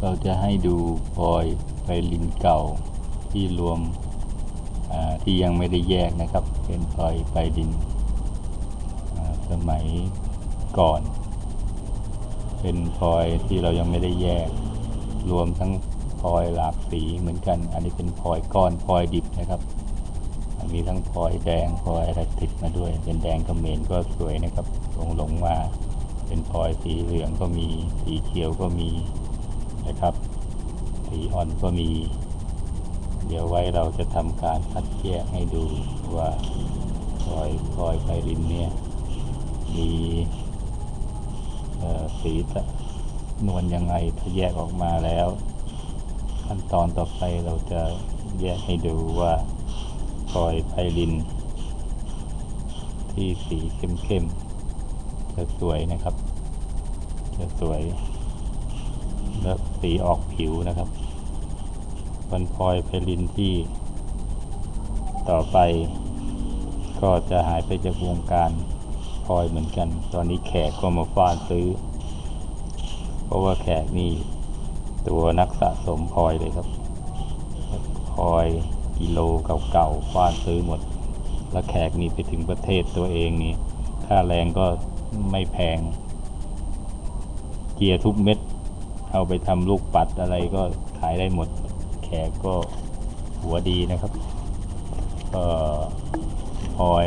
เราจะให้ดูพลอยไพลินเก่าที่รวมที่ยังไม่ได้แยกนะครับ เป็นพลอยไพลินสมัยก่อน เป็นพลอยที่เรายังไม่ได้แยก รวมทั้งพลอยหลากสีเหมือนกัน อันนี้เป็นพลอยก้อนพลอยดิบนะครับ มีทั้งพลอยแดงพลอยอะไรติดมาด้วย เป็นแดงกระเมรก็สวยนะครับ ลงหลงมา เป็นพลอยสีเหลืองก็มี สีเขียวก็มี นะครับ สีอ่อนก็มี เดี๋ยวไว้เราจะทำการคัดแยกให้ดูว่าพลอยพลอยไพลินเนี่ย มีสีจะนวลยังไงถ้าแยกออกมาแล้ว ขั้นตอนต่อไปเราจะแยกให้ดูว่าพลอยไพลิน ที่สีเข้มๆจะสวยนะครับจะสวย และสีออกผิวนะครับวันพลอยไพลินที่ ต่อไป ก็จะหายไปจากวงการพลอยเหมือนกัน ตอนนี้แขกก็มาฟ้านซื้อ เพราะว่าแขกนี่ตัวนักสะสมพลอยเลยครับพลอยกิโลเก่าๆฟ้านซื้อหมด แล้วแขกนี่ไปถึงประเทศตัวเองนี่ค่าแรงก็ไม่แพง เกียร์ทุกเม็ด เอาไปทำลูกปัดอะไรก็ขายได้หมด แขกก็หัวดีนะครับ ก็พลอย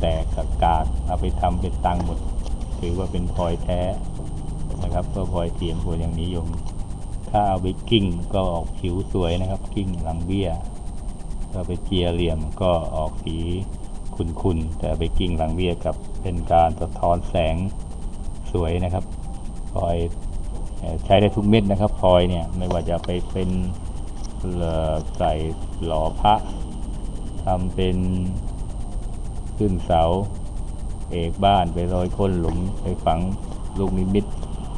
แตกๆกับกากเอาไปทำเป็นตังค์หมด ถือว่าเป็นพลอยแท้นะครับ ก็พลอยเทียมควรยังนิยม ถ้าเอาไปกิ้งก็ออกผิวสวยนะครับ กิ้งหลังเบี้ยถ้าไปเจียเหลี่ยมก็ออกสีขุ่นๆ แต่ไปกิ้งหลังเบี้ยกับเป็นการสะท้อนแสงสวยนะครับพลอย ใช้ได้ทุกเม็ดนะครับพลอยเนี่ยไม่ว่าจะไปเป็นใส่หล่อพระทำเป็นขึ้นเสา เอกบ้านไปลอยก้นหลุมไปฝังลูกนิมิต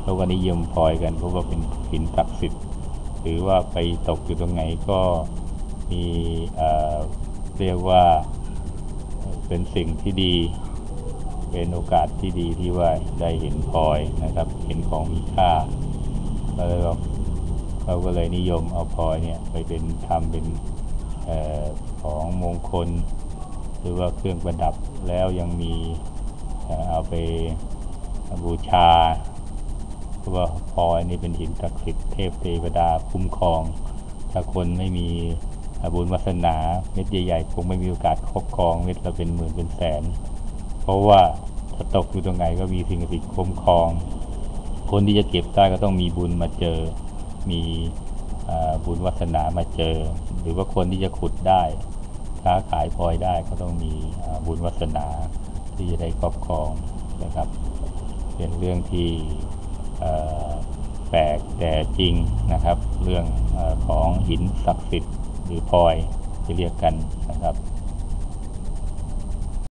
เขาก็นิยมพลอยกันเพราะว่าเป็นหินศักดิ์สิทธิ์หรือว่าไปตกอยู่ตรงไหนก็มีเเรียกว่าเป็นสิ่งที่ดี เป็นโอกาสที่ดีที่ว่าได้เห็นพลอยนะครับ เห็นของมีค่า แล้วก็เขาก็เลยนิยมเอาพลอยเนี่ยไปเป็นทำเป็นออของมงคล หรือว่าเครื่องประดับแล้วยังมีเอ่อเอาไปบูชาเพราะว่าพลอยนี่เป็นหินศักดิ์สิทธิ์เทพเทวดาคุ้มครอง ถ้าคนไม่มีบุญวาสนาเม็ดใหญ่ๆคงไม่มีโอกาสครอบครองเม็ดละเป็นหมื่นเป็นแสน เพราะว่าถ้าตกอยู่ตรงไหนก็มีสิ่งศักดิ์สิทธิ์คุ้มครอง คนที่จะเก็บได้ก็ต้องมีบุญมาเจอ มีอ่าบุญวาสนามาเจอ หรือว่าคนที่จะขุดได้ ค้าขายพลอยได้ก็ต้องมีบุญวาสนาที่จะได้ครอบครองนะครับ เป็นเรื่องที่แปลกแต่จริงนะครับ เรื่องอของหินศักดิ์สิทธิ์หรือพลอยที่เรียกกันนะครับ